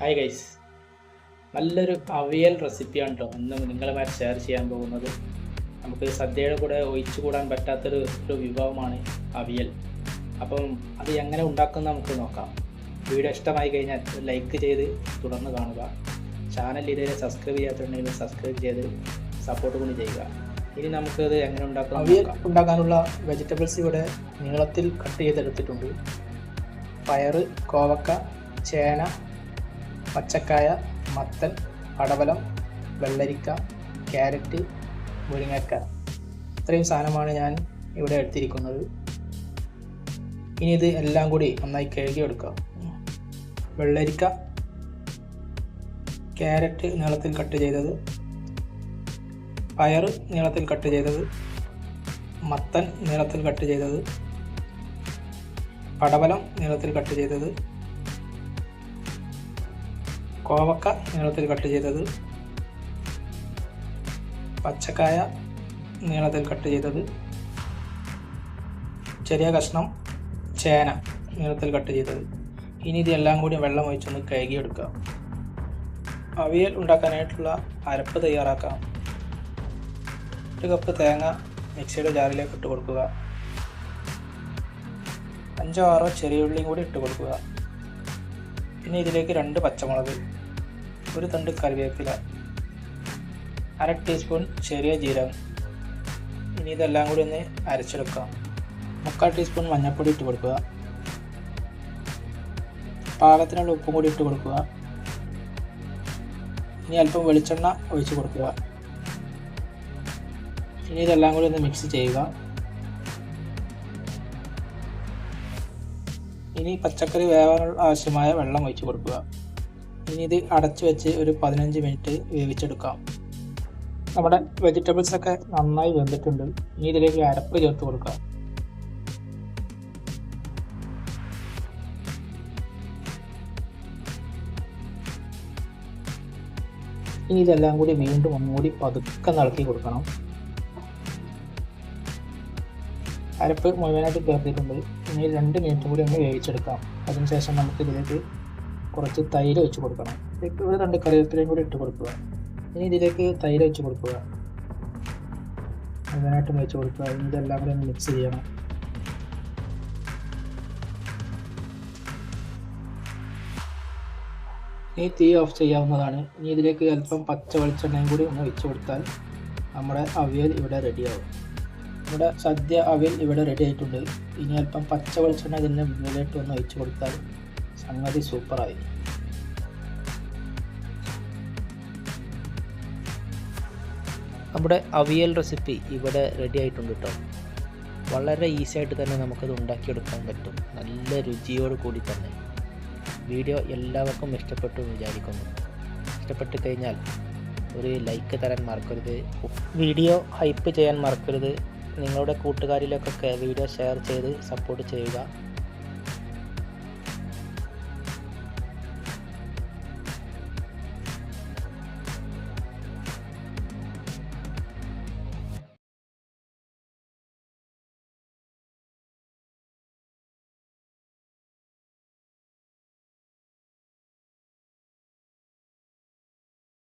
Hi guys നല്ലൊരു അവിയൽ റെസിപ്പിയാണ് കേട്ടോ ഇന്ന് നിങ്ങളുമായി ഷെയർ ചെയ്യാൻ പോകുന്നത്. നമുക്ക് സദ്യയുടെ കൂടെ ഒഴിച്ചു കൂടാൻ പറ്റാത്തൊരു ഒരു വിഭവമാണ് അവിയൽ അപ്പം അത് എങ്ങനെ ഉണ്ടാക്കുന്ന നമുക്ക് നോക്കാം. വീഡിയോ ഇഷ്ടമായി കഴിഞ്ഞാൽ ലൈക്ക് ചെയ്ത് തുടർന്ന് കാണുക. ചാനൽ ഇതുവരെ സബ്സ്ക്രൈബ് ചെയ്യാത്തുണ്ടെങ്കിൽ സബ്സ്ക്രൈബ് ചെയ്ത് സപ്പോർട്ട് കൂടി ചെയ്യുക. ഇനി നമുക്കത് എങ്ങനെ ഉണ്ടാക്കാം അവിയൽ ഉണ്ടാക്കാനുള്ള വെജിറ്റബിൾസ് ഇവിടെ നീളത്തിൽ കട്ട് ചെയ്തെടുത്തിട്ടുണ്ട്. പയറ് കോവക്ക ചേന പച്ചക്കായ മത്തൻ പടവലം വെള്ളരിക്ക ക്യാരറ്റ് മുരിങ്ങക്ക. ഇത്രയും സാധനമാണ് ഞാൻ ഇവിടെ എടുത്തിരിക്കുന്നത്. ഇനി ഇത് എല്ലാം കൂടി നന്നായി കഴുകി എടുക്കാം വെള്ളരിക്ക ക്യാരറ്റ് നീളത്തിൽ കട്ട് ചെയ്തത് പയർ നീളത്തിൽ കട്ട് ചെയ്തത് മത്തൻ നീളത്തിൽ കട്ട് ചെയ്തത് പടവലം നീളത്തിൽ കട്ട് ചെയ്തത് കോവക്ക നീളത്തിൽ കട്ട് ചെയ്തത്. പച്ചക്കായ നീളത്തിൽ കട്ട് ചെയ്തത്. ചെറിയ കഷ്ണം ചേന നീളത്തിൽ കട്ട് ചെയ്തത്. ഇനി ഇതെല്ലാം കൂടി വെള്ളം ഒഴിച്ചൊന്ന് കഴുകിയെടുക്കുക. അവിയൽ ഉണ്ടാക്കാനായിട്ടുള്ള അരപ്പ് തയ്യാറാക്കാം. ഒരു കപ്പ് തേങ്ങ മിക്സിയുടെ ജാറിലേക്ക് ഇട്ട് കൊടുക്കുക. അഞ്ചോ ആറോ ചെറിയ ഉള്ളിയും കൂടി ഇട്ട് കൊടുക്കുക. പിന്നെ ഇതിലേക്ക് രണ്ട് പച്ചമുളക്. ഒരു തണ്ട് കറിവേപ്പില അര ടീസ്പൂൺ ചെറിയ ജീരകം. ഇനി ഇതെല്ലാം കൂടി ഒന്ന് അരച്ചെടുക്കാം. മുക്കാൽ ടീസ്പൂൺ മഞ്ഞൾപ്പൊടി ഇട്ട് കൊടുക്കുക. പാകത്തിനുള്ള ഉപ്പും കൂടി ഇട്ട് കൊടുക്കുക. ഇനി അല്പം വെളിച്ചെണ്ണ ഒഴിച്ച് കൊടുക്കുക. ഇനി ഇതെല്ലാം കൂടി ഒന്ന് മിക്സ് ചെയ്യുക. ഇനി പച്ചക്കറി വേവാനുള്ള ആവശ്യമായ വെള്ളം ഒഴിച്ച് കൊടുക്കുക. ഇനി ഇത് അടച്ചു വെച്ച് ഒരു പതിനഞ്ച് മിനിറ്റ് വേവിച്ചെടുക്കാം. നമ്മുടെ വെജിറ്റബിൾസ് ഒക്കെ നന്നായി വെന്തിട്ടുണ്ട്. ഇനി ഇതിലേക്ക് അരപ്പ് ചേർത്ത് കൊടുക്കാം. ഇനി ഇതെല്ലാം കൂടി വീണ്ടും ഒന്നുകൂടി പതുക്കെ നടത്തി കൊടുക്കണം. അരപ്പ് മുഴുവനായിട്ട് ചേർത്തിട്ടുണ്ട്. ഇനി രണ്ട് മിനിറ്റ് കൂടി ഒന്ന് വേവിച്ചെടുക്കാം. അതിനുശേഷം നമുക്ക് ഇതിലേക്ക് കുറച്ച് തൈര് വെച്ച് കൊടുക്കണം. ഇതിലേക്ക് ഒരു രണ്ട് കറിവേപ്പിലയും കൂടി ഇട്ട് കൊടുക്കുക. ഇനി ഇതിലേക്ക് തൈര് വെച്ച് കൊടുക്കുക. മുഴുവനായിട്ടും വെച്ച് കൊടുക്കുക. ഇതെല്ലാം കൂടി മിക്സ് ചെയ്യണം. ഇനി തീ ഓഫ് ചെയ്യാവുന്നതാണ്. ഇനി ഇതിലേക്ക് അല്പം പച്ച വെളിച്ചെണ്ണയും കൂടി ഒന്ന് വെച്ച് കൊടുത്താൽ നമ്മുടെ അവിയൽ ഇവിടെ റെഡിയാവും. നമ്മുടെ സദ്യ അവിയൽ ഇവിടെ റെഡി ആയിട്ടുണ്ട്. ഇനി അല്പം പച്ച വെളിച്ചെണ്ണ ഇതിന്റെ മുന്നിലേക്ക് ഒന്ന് വെച്ച് കൊടുത്താൽ സംഗതി സൂപ്പറായി. നമ്മുടെ അവിയൽ റെസിപ്പി ഇവിടെ റെഡി ആയിട്ടുണ്ട് കേട്ടോ വളരെ ഈസി ആയിട്ട് തന്നെ നമുക്കത് ഉണ്ടാക്കിയെടുക്കാൻ പറ്റും. നല്ല രുചിയോട് കൂടി തന്നെ. വീഡിയോ എല്ലാവർക്കും ഇഷ്ടപ്പെട്ടു എന്ന് വിചാരിക്കുന്നു. ഇഷ്ടപ്പെട്ട് കഴിഞ്ഞാൽ ഒരു ലൈക്ക് തരാൻ മറക്കരുത്. വീഡിയോ ഹൈപ്പ് ചെയ്യാൻ മറക്കരുത്. നിങ്ങളുടെ കൂട്ടുകാരിലേക്കൊക്കെ വീഡിയോ ഷെയർ ചെയ്ത് സപ്പോർട്ട് ചെയ്യുക.